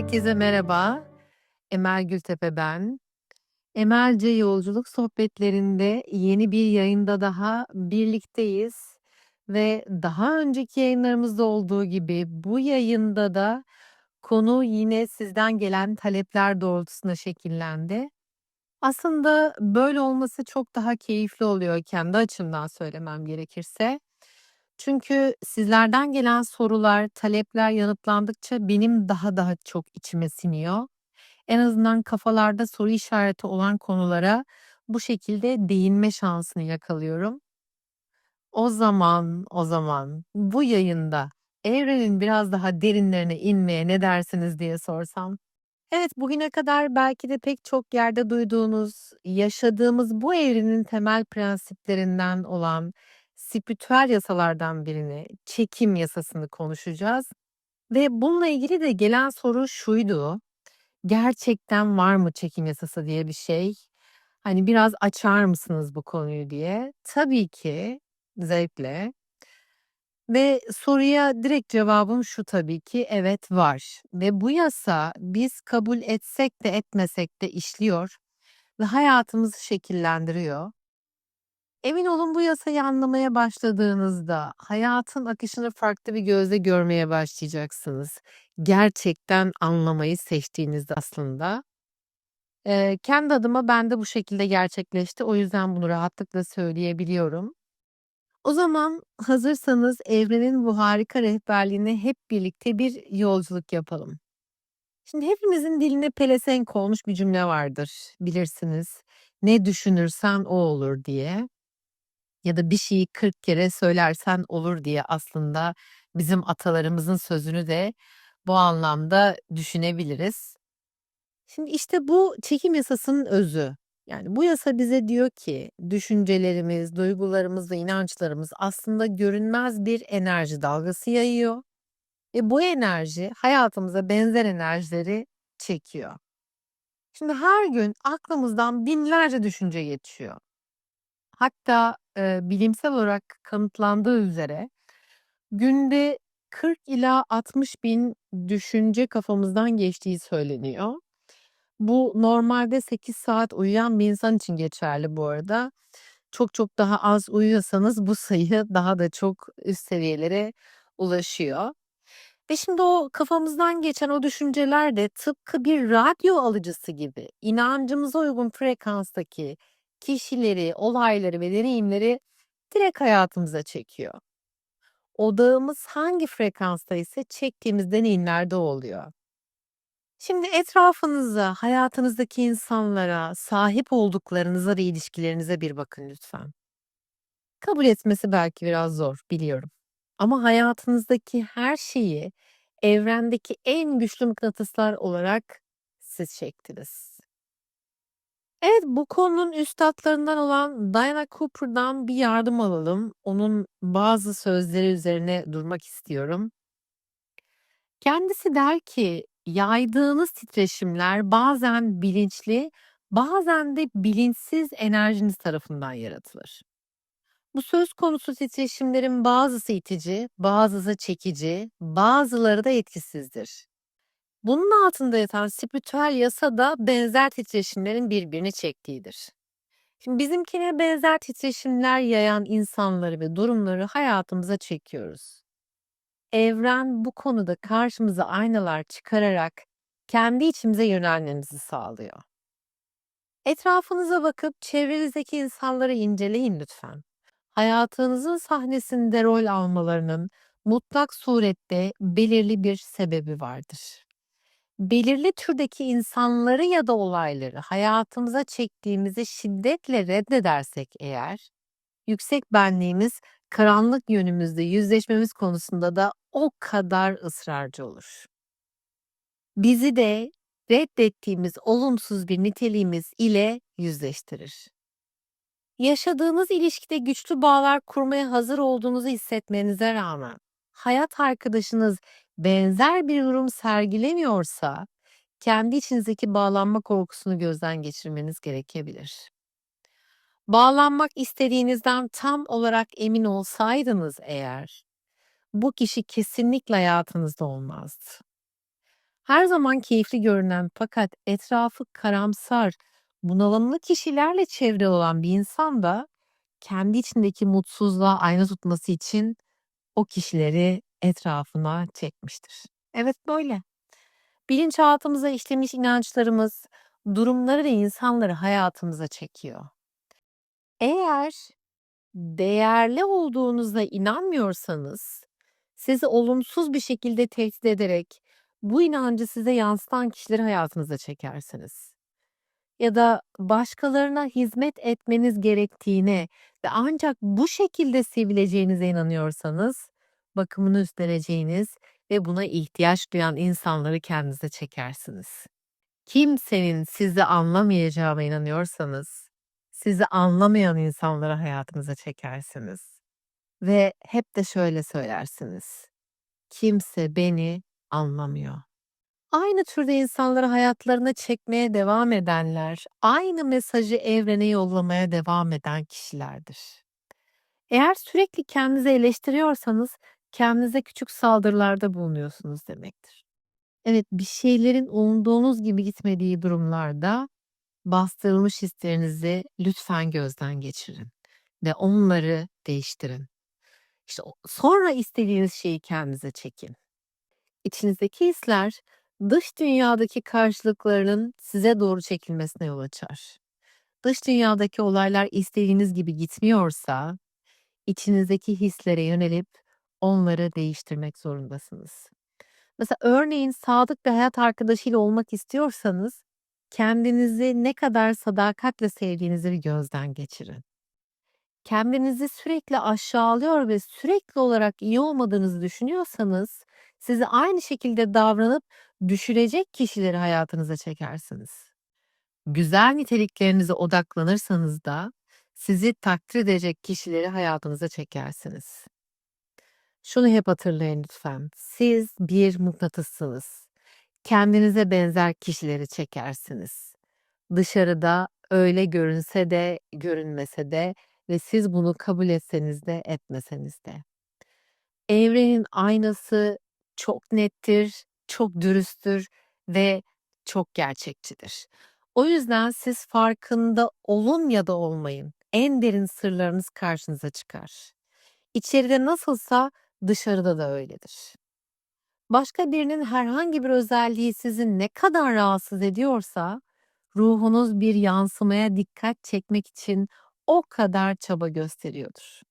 Herkese merhaba. Emel Gültepe ben. Emelce Yolculuk Sohbetlerinde yeni bir yayında daha birlikteyiz ve daha önceki yayınlarımızda olduğu gibi bu yayında da konu yine sizden gelen talepler doğrultusunda şekillendi. Aslında böyle olması çok daha keyifli oluyor kendi açımdan söylemem gerekirse. Çünkü sizlerden gelen sorular, talepler yanıtlandıkça benim daha daha çok içime siniyor. En azından kafalarda soru işareti olan konulara bu şekilde değinme şansını yakalıyorum. O zaman, o zaman bu yayında evrenin biraz daha derinlerine inmeye ne dersiniz diye sorsam? Evet, bugüne kadar belki de pek çok yerde duyduğunuz, yaşadığımız bu evrenin temel prensiplerinden olan spiritüel yasalardan birini, çekim yasasını konuşacağız. Ve bununla ilgili de gelen soru şuydu. Gerçekten var mı çekim yasası diye bir şey? Hani biraz açar mısınız bu konuyu diye. Tabii ki zevkle. Ve soruya direkt cevabım şu tabii ki evet var. Ve bu yasa biz kabul etsek de etmesek de işliyor ve hayatımızı şekillendiriyor. Emin olun bu yasayı anlamaya başladığınızda hayatın akışını farklı bir gözle görmeye başlayacaksınız. Gerçekten anlamayı seçtiğinizde aslında. Eee, kendi adıma bende bu şekilde gerçekleşti. O yüzden bunu rahatlıkla söyleyebiliyorum. O zaman hazırsanız evrenin bu harika rehberliğine hep birlikte bir yolculuk yapalım. Şimdi hepimizin diline pelesenk olmuş bir cümle vardır, bilirsiniz. Ne düşünürsen o olur diye. Ya da bir şeyi 40 kere söylersen olur diye aslında bizim atalarımızın sözünü de bu anlamda düşünebiliriz. Şimdi işte bu çekim yasasının özü. Yani bu yasa bize diyor ki düşüncelerimiz, duygularımız ve inançlarımız aslında görünmez bir enerji dalgası yayıyor ve bu enerji hayatımıza benzer enerjileri çekiyor. Şimdi her gün aklımızdan binlerce düşünce geçiyor. Hatta, eee, bilimsel olarak kanıtlandığı üzere günde 40 ila 60 bin düşünce kafamızdan geçtiği söyleniyor. Bu normalde 8 saat uyuyan bir insan için geçerli bu arada. Çok çok daha az uyuyorsanız bu sayı daha da çok üst seviyelere ulaşıyor. Ve şimdi o kafamızdan geçen o düşünceler de tıpkı bir radyo alıcısı gibi inancımıza uygun frekanstaki kişileri, olayları ve deneyimleri direkt hayatımıza çekiyor. Odağımız hangi frekansta ise çektiğimiz deneyimler de o oluyor. Şimdi etrafınıza, hayatınızdaki insanlara, sahip olduklarınıza ve ilişkilerinize bir bakın lütfen. Kabul etmesi belki biraz zor, biliyorum. Ama hayatınızdaki her şeyi evrendeki en güçlü mıknatıslar olarak siz çektiniz. Evet, bu konunun üstatlarından olan Diana Cooper'dan bir yardım alalım. Onun bazı sözleri üzerine durmak istiyorum. Kendisi der ki, yaydığınız titreşimler bazen bilinçli, bazen de bilinçsiz enerjiniz tarafından yaratılır. Bu söz konusu titreşimlerin bazısı itici, bazısı çekici, bazıları da etkisizdir. Bunun altında yatan spiritüel yasa da benzer titreşimlerin birbirini çektiğidir. Şimdi bizimkine benzer titreşimler yayan insanları ve durumları hayatımıza çekiyoruz. Evren bu konuda karşımıza aynalar çıkararak kendi içimize yönelmemizi sağlıyor. Etrafınıza bakıp çevrenizdeki insanları inceleyin lütfen. Hayatınızın sahnesinde rol almalarının mutlak surette belirli bir sebebi vardır. Belirli türdeki insanları ya da olayları hayatımıza çektiğimizi şiddetle reddedersek eğer, yüksek benliğimiz karanlık yönümüzde yüzleşmemiz konusunda da o kadar ısrarcı olur. Bizi de reddettiğimiz olumsuz bir niteliğimiz ile yüzleştirir. Yaşadığınız ilişkide güçlü bağlar kurmaya hazır olduğunuzu hissetmenize rağmen hayat arkadaşınız benzer bir durum sergilemiyorsa kendi içinizdeki bağlanma korkusunu gözden geçirmeniz gerekebilir. Bağlanmak istediğinizden tam olarak emin olsaydınız eğer bu kişi kesinlikle hayatınızda olmazdı. Her zaman keyifli görünen fakat etrafı karamsar, bunalımlı kişilerle çevrili olan bir insan da kendi içindeki mutsuzluğa ayna tutması için o kişileri etrafına çekmiştir. Evet, böyle. Bilinçaltımıza işlemiş inançlarımız durumları ve insanları hayatımıza çekiyor. Eğer değerli olduğunuza inanmıyorsanız, sizi olumsuz bir şekilde tehdit ederek bu inancı size yansıtan kişileri hayatınıza çekersiniz. Ya da başkalarına hizmet etmeniz gerektiğine ve ancak bu şekilde sevileceğinize inanıyorsanız, bakımını üstleneceğiniz ve buna ihtiyaç duyan insanları kendinize çekersiniz. Kimsenin sizi anlamayacağına inanıyorsanız, sizi anlamayan insanları hayatınıza çekersiniz. Ve hep de şöyle söylersiniz. Kimse beni anlamıyor. Aynı türde insanları hayatlarına çekmeye devam edenler, aynı mesajı evrene yollamaya devam eden kişilerdir. Eğer sürekli kendinizi eleştiriyorsanız, kendinize küçük saldırılarda bulunuyorsunuz demektir. Evet, bir şeylerin umduğunuz gibi gitmediği durumlarda bastırılmış hislerinizi lütfen gözden geçirin ve onları değiştirin. İşte sonra istediğiniz şeyi kendinize çekin. İçinizdeki hisler dış dünyadaki karşılıklarının size doğru çekilmesine yol açar. Dış dünyadaki olaylar istediğiniz gibi gitmiyorsa, içinizdeki hislere yönelip onları değiştirmek zorundasınız. Mesela örneğin sadık bir hayat arkadaşıyla olmak istiyorsanız, kendinizi ne kadar sadakatle sevdiğinizi bir gözden geçirin. Kendinizi sürekli aşağılıyor ve sürekli olarak iyi olmadığınızı düşünüyorsanız, sizi aynı şekilde davranıp düşürecek kişileri hayatınıza çekersiniz. Güzel niteliklerinize odaklanırsanız da sizi takdir edecek kişileri hayatınıza çekersiniz. Şunu hep hatırlayın lütfen. Siz bir mıknatıssınız. Kendinize benzer kişileri çekersiniz. Dışarıda öyle görünse de, görünmese de ve siz bunu kabul etseniz de, etmeseniz de. Evrenin aynası çok nettir, çok dürüsttür ve çok gerçekçidir. O yüzden siz farkında olun ya da olmayın. En derin sırlarınız karşınıza çıkar. İçeride nasılsa dışarıda da öyledir. Başka birinin herhangi bir özelliği sizi ne kadar rahatsız ediyorsa, ruhunuz bir yansımaya dikkat çekmek için o kadar çaba gösteriyordur.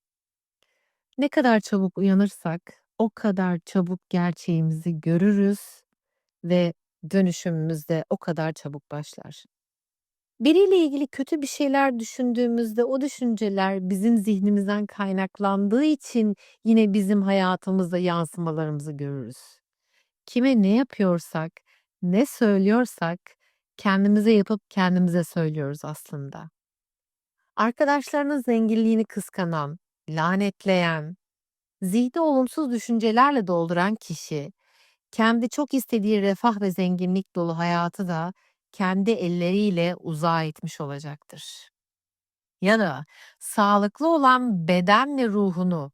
Ne kadar çabuk uyanırsak, o kadar çabuk gerçeğimizi görürüz ve dönüşümümüz de o kadar çabuk başlar. Biriyle ilgili kötü bir şeyler düşündüğümüzde o düşünceler bizim zihnimizden kaynaklandığı için yine bizim hayatımızda yansımalarımızı görürüz. Kime ne yapıyorsak, ne söylüyorsak kendimize yapıp kendimize söylüyoruz aslında. Arkadaşlarının zenginliğini kıskanan, lanetleyen, zihni olumsuz düşüncelerle dolduran kişi, kendi çok istediği refah ve zenginlik dolu hayatı da kendi elleriyle uzağa etmiş olacaktır. Ya da sağlıklı olan beden ve ruhunu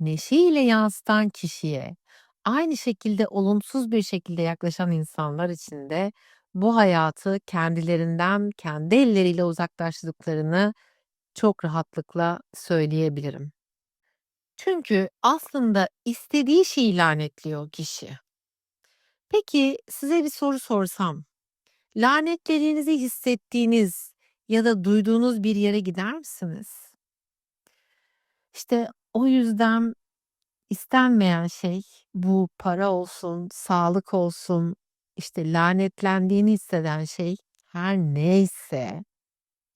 neşeyle yansıtan kişiye aynı şekilde olumsuz bir şekilde yaklaşan insanlar için de bu hayatı kendilerinden kendi elleriyle uzaklaştırdıklarını çok rahatlıkla söyleyebilirim. Çünkü aslında istediği şeyi lanetliyor kişi. Peki size bir soru sorsam, lanetlediğinizi hissettiğiniz ya da duyduğunuz bir yere gider misiniz? İşte o yüzden istenmeyen şey bu para olsun, sağlık olsun, işte lanetlendiğini hisseden şey her neyse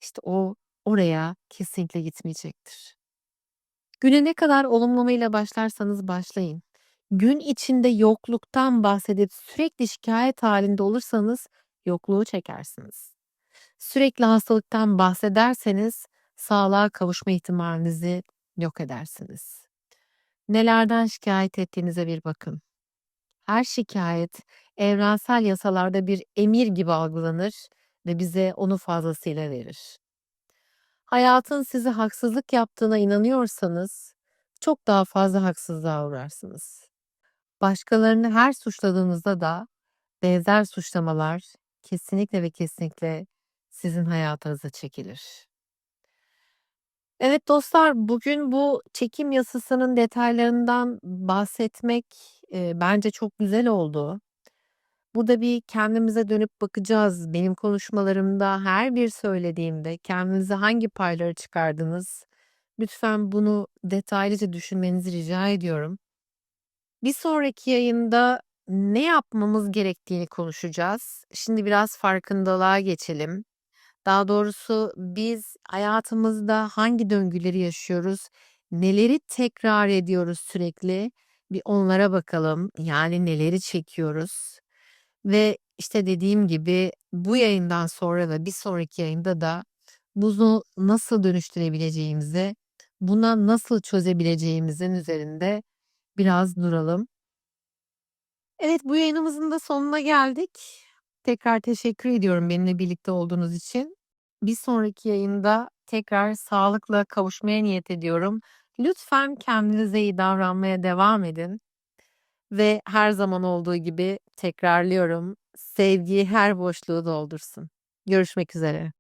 işte o oraya kesinlikle gitmeyecektir. Güne ne kadar olumlamayla başlarsanız başlayın. Gün içinde yokluktan bahsedip sürekli şikayet halinde olursanız yokluğu çekersiniz. Sürekli hastalıktan bahsederseniz sağlığa kavuşma ihtimalinizi yok edersiniz. Nelerden şikayet ettiğinize bir bakın. Her şikayet evrensel yasalarda bir emir gibi algılanır ve bize onu fazlasıyla verir. Hayatın size haksızlık yaptığına inanıyorsanız çok daha fazla haksızlığa uğrarsınız. Başkalarını her suçladığınızda da benzer suçlamalar kesinlikle ve kesinlikle sizin hayatınıza çekilir. Evet dostlar, bugün bu çekim yasasının detaylarından bahsetmek, eee, bence çok güzel oldu. Burada bir kendimize dönüp bakacağız. Benim konuşmalarımda her bir söylediğimde kendinize hangi payları çıkardınız? Lütfen bunu detaylıca düşünmenizi rica ediyorum. Bir sonraki yayında ne yapmamız gerektiğini konuşacağız. Şimdi biraz farkındalığa geçelim. Daha doğrusu biz hayatımızda hangi döngüleri yaşıyoruz? Neleri tekrar ediyoruz sürekli? Bir onlara bakalım. Yani neleri çekiyoruz? Ve işte dediğim gibi bu yayından sonra da bir sonraki yayında da bunu nasıl dönüştürebileceğimizi, buna nasıl çözebileceğimizin üzerinde biraz duralım. Evet, bu yayınımızın da sonuna geldik. Tekrar teşekkür ediyorum benimle birlikte olduğunuz için. Bir sonraki yayında tekrar sağlıkla kavuşmaya niyet ediyorum. Lütfen kendinize iyi davranmaya devam edin. Ve her zaman olduğu gibi tekrarlıyorum. Sevgi her boşluğu doldursun. Görüşmek üzere.